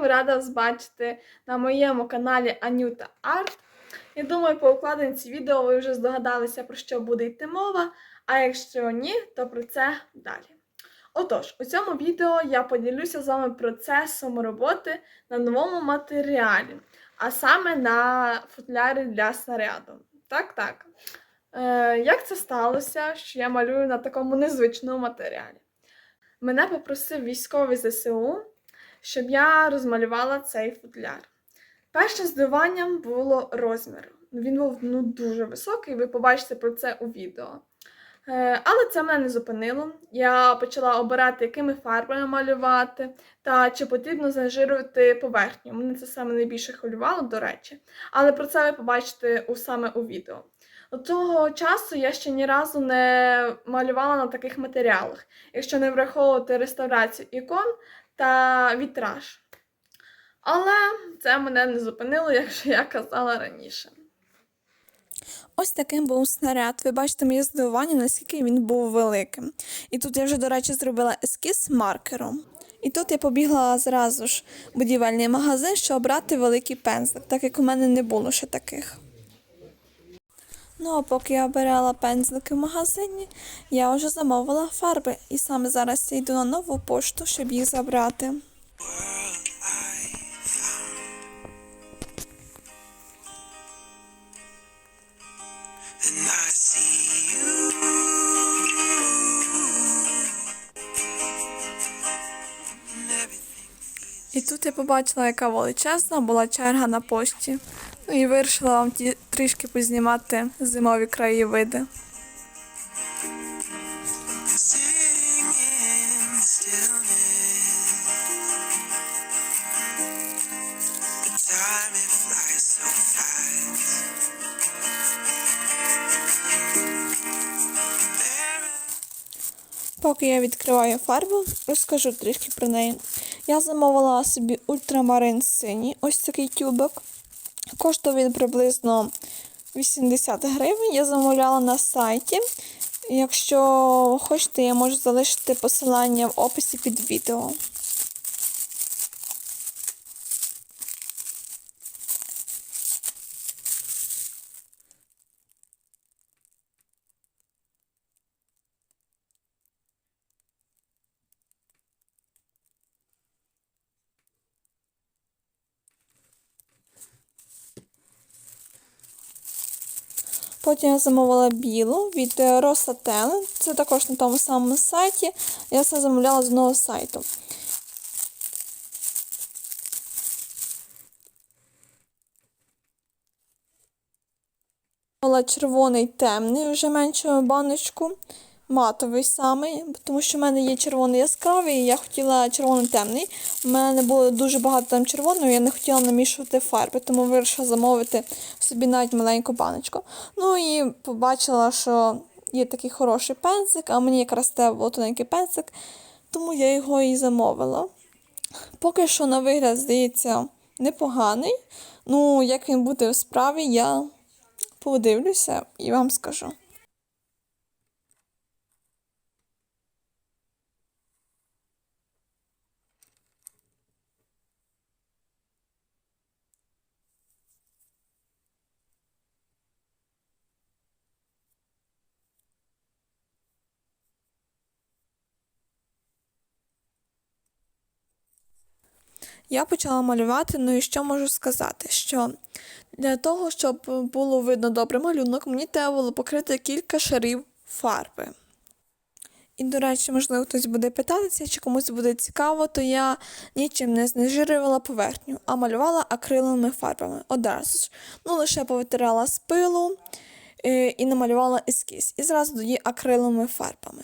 всім! Рада вас бачити на моєму каналі Анюта Арт. Я думаю, по укладинці відео ви вже здогадалися, про що буде йти мова, а якщо ні, то про це далі. Отож, у цьому відео я поділюся з вами процесом роботи на новому матеріалі, а саме на футлярі для снаряду. Так, так. Е, як це сталося, що я малюю на такому незвичному матеріалі? Мене попросив військовий ЗСУ, щоб я розмалювала цей футляр. Першим здивуванням було розмір. Він був ну, дуже високий, ви побачите про це у відео. Е, Але це мене не зупинило. Я почала обирати, якими фарбами малювати, та чи потрібно зажирувати поверхню. Мене це саме найбільше хвилювало, до речі. Але про це ви побачите саме у відео. Того часу я ще ні разу не малювала на таких матеріалах, якщо не враховувати реставрацію ікон та вітраж. Але це мене не зупинило, як я казала раніше. Ось таким був снаряд. Ви бачите моє здивування, наскільки він був великим. І тут я вже, до речі, зробила ескіз маркером. І тут я побігла зразу ж в будівельний магазин, щоб обрати великий пензлик, так як у мене не було ще таких. Ну, а поки я обирала пензлики в магазині, я вже замовила фарби. І саме зараз я йду на нову пошту, щоб їх забрати. І тут я побачила, яка величезна була черга на пошті. Ну і вирішила вам ті трішки познімати зимові краєвиди. Поки я відкриваю фарбу, розкажу трішки про неї. Я замовила собі ультрамарин синій, ось такий тюбик. Коштує він приблизно 80 гривень. Я замовляла на сайті. Якщо хочете, я можу залишити посилання в описі під відео. Потім я замовила білу від Rosa Talent. Це також на тому самому сайті. Я все замовляла з одного сайту. Замовила червоний темний, вже меншу баночку, матовий самий, тому що в мене є червоний яскравий, і я хотіла червоний темний. У мене було дуже багато там червоного, я не хотіла намішувати фарби, тому вирішила замовити собі навіть маленьку баночку. Ну і побачила, що є такий хороший пензик, а мені якраз те було тоненький пензик, тому я його і замовила. Поки що на вигляд здається непоганий. Ну, як він буде в справі, я подивлюся і вам скажу. Я почала малювати, ну і що можу сказати? Що для того, щоб було видно добре малюнок, мені треба було покрити кілька шарів фарби. І, до речі, можливо, хтось буде питатися, чи комусь буде цікаво, то я нічим не знежирювала поверхню, а малювала акриловими фарбами одразу ж. Ну, лише повитирала з пилу е, і намалювала ескіз. І зразу тоді акриловими фарбами.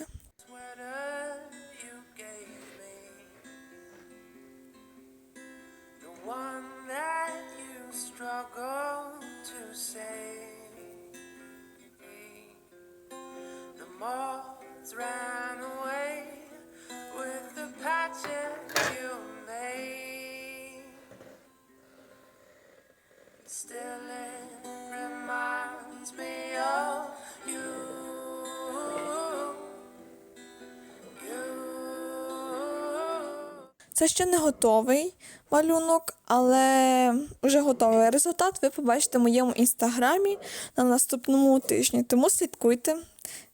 Це ще не готовий малюнок, але вже готовий результат. Ви побачите в моєму інстаграмі на наступному тижні. Тому слідкуйте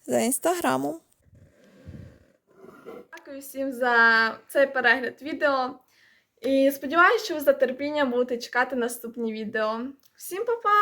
за інстаграмом. Дякую всім за цей перегляд відео. І сподіваюся, що ви з нетерпінням будете чекати наступні відео. Всім па-па!